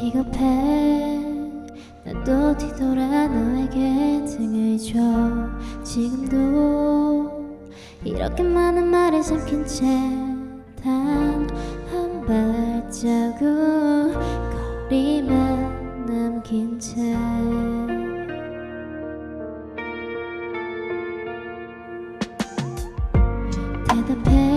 비겁해. 나도 뒤돌아 너에게 등을 줘. 지금도 이렇게 많은 말을 삼킨 채 단 한 발자국 거리만 남긴 채. 대답해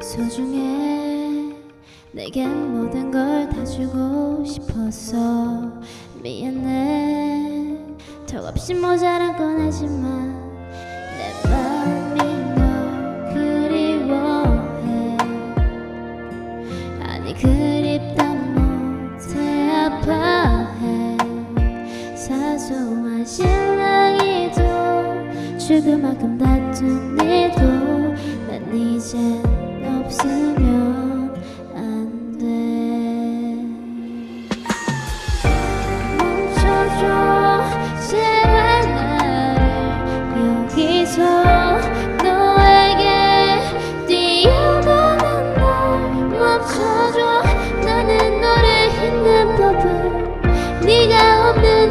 소중해. 내겐 모든 걸 다 주고 싶었어. 미안해. 턱없이 모자란 건 알지만 사소한 실랑이도 죽을 만큼 다툰 일도 난 이젠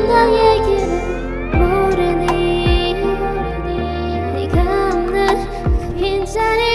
나의 길을 모르니 네가 없는 빈자리.